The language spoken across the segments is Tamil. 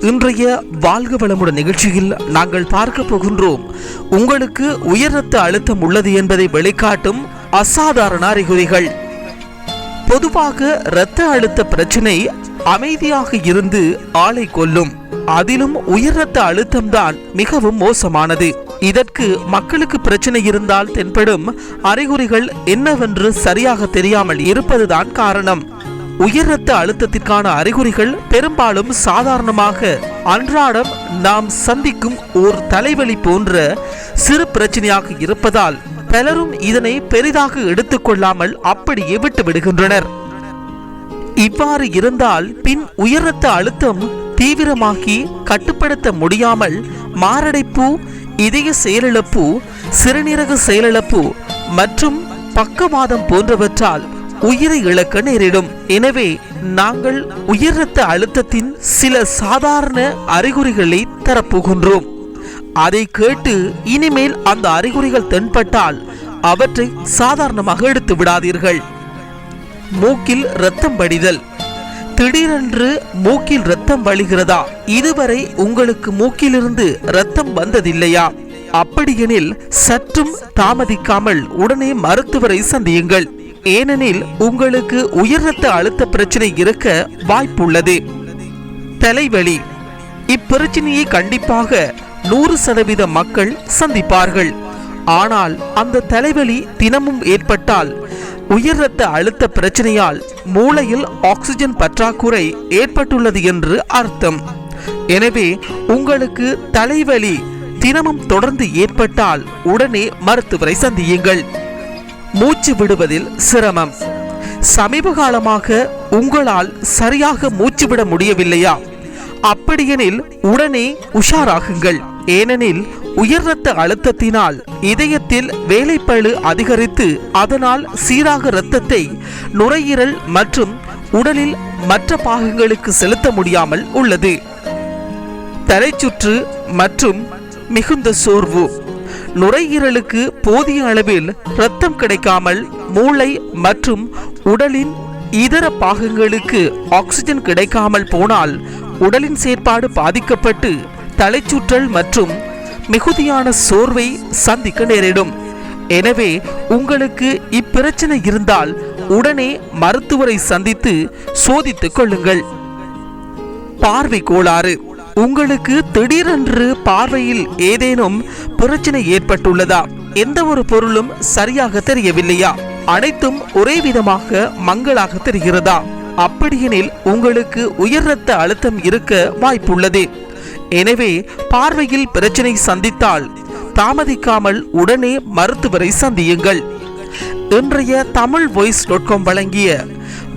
இன்றைய வாழ்க வளமுடன் நிகழ்ச்சியில் நாங்கள் பார்க்க போகின்றோம். உங்களுக்கு உயர் ரத்த அழுத்தம் உள்ளது என்பதை வெளிக்காட்டும் அசாதாரண அறிகுறிகள். பொதுவாக இரத்த அழுத்த பிரச்சனை அமைதியாக இருந்து ஆளை கொல்லும். அதிலும் உயர் ரத்த அழுத்தம்தான் மிகவும் மோசமானது. இதற்கு மக்களுக்கு பிரச்சனை இருந்தால் தென்படும் அறிகுறிகள் என்னவென்று சரியாக தெரியாமல் இருப்பதுதான் காரணம். உயர் ரத்த அழுத்தத்திற்கான அறிகுறிகள் பெரும்பாலும் சாதாரணமாக அன்றாடம் நாம் சந்திக்கும் ஓர் தலைவலி போன்ற சிறு பிரச்சனையாக இருப்பதால் பலரும் இதனை பெரிதாக எடுத்துக்கொள்ளாமல் அப்படியே விட்டு விடுகின்றனர். இவ்வாறு இருந்தால் பின் உயர் ரத்த அழுத்தம் தீவிரமாகி கட்டுப்படுத்த முடியாமல் மாரடைப்பு இதய செயலிழப்பு சிறுநீரக செயலிழப்பு மற்றும் பக்கவாதம் போன்றவற்றால் உயிரை இழக்க நேரிடும். எனவே நாங்கள் உயர் ரத்த அழுத்தத்தின் சில சாதாரண அறிகுறிகளை தரப்போகின்றோம். அதை கேட்டு இனிமேல் அந்த அறிகுறிகள் தென்பட்டால் அவற்றை சாதாரணமாக எடுத்து விடாதீர்கள். மூக்கில் ரத்தம் வடிதல். திடீரென்று மூக்கில் ரத்தம் வழிகிறதா? இதுவரை உங்களுக்கு மூக்கிலிருந்து ரத்தம் வந்ததில்லையா? அப்படியெனில் சற்றும் தாமதிக்காமல் உடனே மருத்துவரை சந்தியுங்கள். ஏனெனில் உங்களுக்கு உயர் ரத்த அழுத்த பிரச்சனை இருக்க வாய்ப்புள்ளது. தலைவலி. இப்பிரச்சனையை கண்டிப்பாக நூறு சதவீத மக்கள் சந்திப்பார்கள். ஆனால் அந்த தலைவலி தினமும் ஏற்பட்டால் உயர் ரத்த அழுத்த பிரச்சனையால் மூளையில் ஆக்சிஜன் பற்றாக்குறை ஏற்பட்டுள்ளது என்று அர்த்தம். எனவே உங்களுக்கு தலைவலி தினமும் தொடர்ந்து ஏற்பட்டால் உடனே மருத்துவரை சந்தியுங்கள். மூச்சு விடுவதில் சிரமம். சமீப காலமாக உங்களால் சரியாக மூச்சு விட முடியவில்லையா? அப்படியெனில் உடனே உஷாராகுங்கள். ஏனெனில் உயர் ரத்த அழுத்தத்தினால் இதயத்தில் வேலைப்பழு அதிகரித்து அதனால் சீராக இரத்தத்தை நுரையீரல் மற்றும் உடலில் மற்ற பாகங்களுக்கு செலுத்த முடியாமல் உள்ளது. தலைச்சுற்று மற்றும் மிகுந்த சோர்வு. நுரையீரலுக்கு போதிய அளவில் ரத்தம் கிடைக்காமல் மூளை மற்றும் உடலின் இதர பாகங்களுக்கு ஆக்சிஜன் கிடைக்காமல் போனால் உடலின் செயற்பாடு பாதிக்கப்பட்டு தலைச்சுற்றல் மற்றும் மிகுதியான சோர்வை சந்திக்க நேரிடும். எனவே உங்களுக்கு இப்பிரச்சனை இருந்தால் உடனே மருத்துவரை சந்தித்து சோதித்துக் கொள்ளுங்கள். பார்வை கோளாறு. உங்களுக்கு திடீரென்று பார்வையில் ஏதேனும் பிரச்சனை ஏற்பட்டுள்ளதா? எந்த ஒரு பொருளும் சரியாக தெரியவில்லையா? அனைத்தும் ஒரே விதமாக மங்களாக தெரிகிறதா? அப்படியெனில் உங்களுக்கு உயர் ரத்த அழுத்தம் இருக்க வாய்ப்புள்ளது. எனவே பார்வையில் பிரச்சனை சந்தித்தால் தாமதிக்காமல் உடனே மருத்துவரை சந்தியுங்கள். இன்றைய தமிழ் வாய்ஸ் டாட் காம் வழங்கிய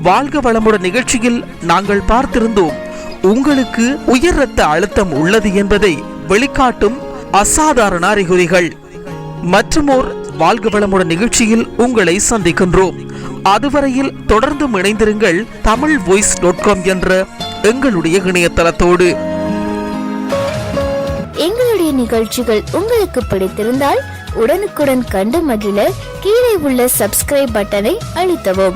வாழ்க வளமுடன் நிகழ்ச்சியில் நாங்கள் பார்த்திருந்தோம். உங்களுக்கு உயர் ரத்த அழுத்தம் உள்ளது என்பதை வெளிக்காட்டும் அசாதாரண அறிகுறிகள். மற்றுமோர் வாழ்க வளமுடன் நிகழ்ச்சியில் உங்களை சந்திக்கின்றோம். அதுவரையில் தொடர்ந்து இணைந்திருங்கள் தமிழ் வாய்ஸ் டாட் காம் என்ற எங்களுடைய இணையதளத்தோடு. எங்களுடைய நிகழ்ச்சிகள் உங்களுக்கு பிடித்திருந்தால் உடனுக்குடன் கண்டு மகிழ கீழே உள்ள சப்ஸ்கிரைப் பட்டனை அழுத்தவும்.